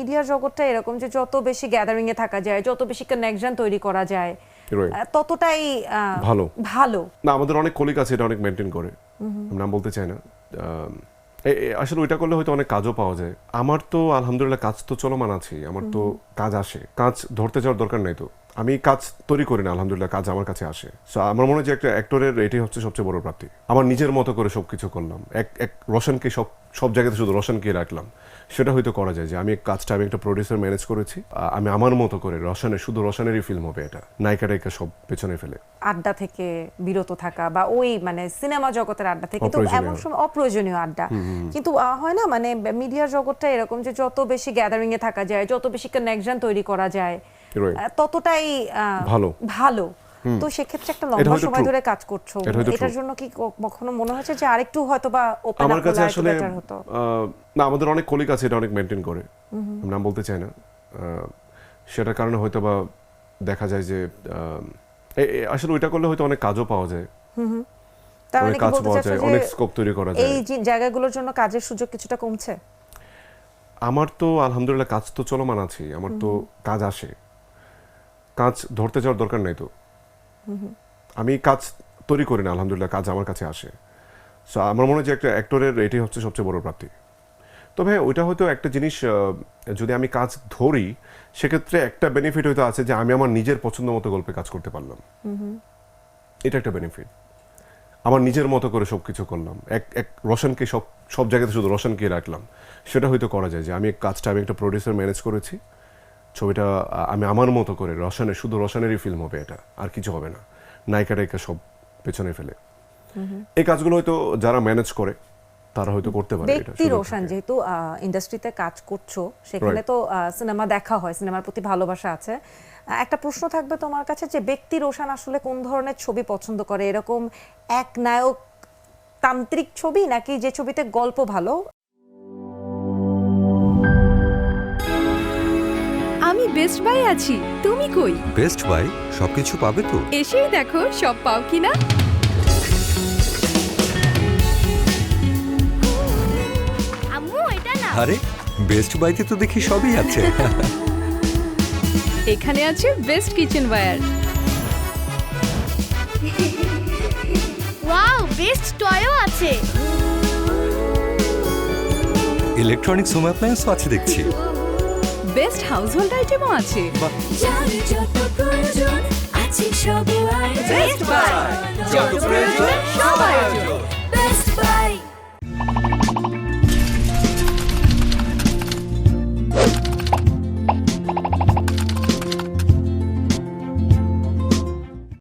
Media জগৎটা এরকম যে যত বেশি গ্যাদারিং এ থাকা যায় যত বেশি কানেকশন তৈরি করা যায় ততটাই ভালো। ভালো। না আমাদের অনেক কলিগ আছে এটা অনেক মেনটেন করে। আমি নাম বলতে চাই না। আসলে ওইটা করলে হয়তো অনেক কাজও পাওয়া যায়। আমার তো আলহামদুলিল্লাহ কাজ তো চলমান আছে আমার তো কাজ আসে। কাজ ধরতে যাওয়ার দরকার নাই তো। আমি কাজ তৈরি করি না আলহামদুলিল্লাহ কাজ আমার কাছে আসে। সো আমার মনে হয় যে একটা অ্যাক্টরের এটাই হচ্ছে সবচেয়ে বড় প্রাপ্তি। আমার নিজের মতো করে সবকিছু করলাম। এক এক রোশনকে সব সব জায়গাতে শুধু রোশনকে রাখলাম। সেটা হয়তো করা যায় যে আমি কাজটা আমি একটা প্রডিউসার ম্যানেজ করেছি আমি আমার মতো করে রোশনের শুধু রোশনেরই ফিল্ম হবে এটা। নায়িকা টাইকা সব পেছনে ফেলে। আড্ডা থেকে বিরত থাকা বা ওই মানে সিনেমা জগতের আড্ডা থেকে তো। এমন সময় অপ্রয়োজনীয় আড্ডা। কিন্তু হয় না? মানে মিডিয়া জগৎটা এরকম যে যত বেশি গ্যাদারিং এ থাকা যায় যত বেশি কানেকশন তৈরি করা যায় ততটাই ভালো। ভালো। তো সেক্ষেত্রে একটা লম্বা সময় ধরে কাজ করছ। এটার জন্য কি কখনো মনে হয়েছে যে আরেকটু হয়তো বা ওপেন আমার কাছে আসলে না আমাদের অনেক কলিগ আছে এটা অনেক মেনটেন করে। আমি নাম বলতে চাই না। সেটার কারণে হয়তো বা দেখা যায় যে আসলে ওইটা করলে হয়তো অনেক কাজও পাওয়া যায়। তার মানে কাজ বলতে পাওয়া যায় যে অনেক স্কোপ তৈরি করা যায়। এই জায়গাগুলোর জন্য কাজের সুযোগ কিছুটা কমছে? আমার তো আলহামদুলিল্লাহ কাজ তো চলমান আছে আমার তো কাজ আসে। কাজ ধরতে যাওয়ার দরকার নাই তো। আমি কাজ তৈরি করি না, আলহামদুলিল্লাহ, কাজ আমার কাছে আসে। সো আমার মনে হয় যে একটা অ্যাক্টরের এটাই হচ্ছে সবচেয়ে বড় প্রাপ্তি। তবে ওইটা হয়তো একটা জিনিস যদি আমি কাজ ধরি, সেক্ষেত্রে একটা বেনিফিট হয়তো আছে যে আমি আমার নিজের পছন্দ মতো গল্পে কাজ করতে পারলাম। এটা একটা বেনিফিট আমার নিজের মতো করে সব কিছু করলাম। এক এক রোশনকে সব সব জায়গাতে শুধু রোশনকে রাখলাম। সেটা হয়তো করা যায় যে আমি কাজটা, আমি একটা প্রডিউসার ম্যানেজ করেছি। ছবিটা আমি আমার মতো করে রসানের শুধু রসানেরই ফিল্ম হবে এটা আর কিছু হবে না। নায়িকা টাইকা সব পেছনে ফেলে। এই কাজগুলো হয়তো যারা ম্যানেজ করে তারা হয়তো করতে পারে ব্যক্তি রোশন যেহেতু ইন্ডাস্ট্রিতে কাজ করছ সেখানে. তো সিনেমা দেখা হয় সিনেমার প্রতি ভালোবাসা আছে। একটা প্রশ্ন থাকবে তোমার কাছে যে ব্যক্তি রোশন আসলে কোন ধরনের ছবি পছন্দ করে? এরকম এক নায়ক তান্ত্রিক ছবি নাকি যে ছবিতে গল্প ভালো? বেস্ট বাই আছি। তুমি কই? বেস্ট বাই সবকিছু পাবে তো? এসেই দেখো সব পাও কিনা? আম্মু এটা না আরে বেস্ট বাইতে তো দেখি সবই আছে। এখানে আছে best kitchen ware wow best টয়ও আছে। ইলেকট্রনিক্স হোম অ্যাপ্লায়েন্সও আছে দেখছি। বেস্ট হাউসহোল্ড আইটেমও আছে। জানি যত প্রয়োজন আছে সব আয়োজন। বেস্ট বাই যত প্রয়োজন সব আয়োজন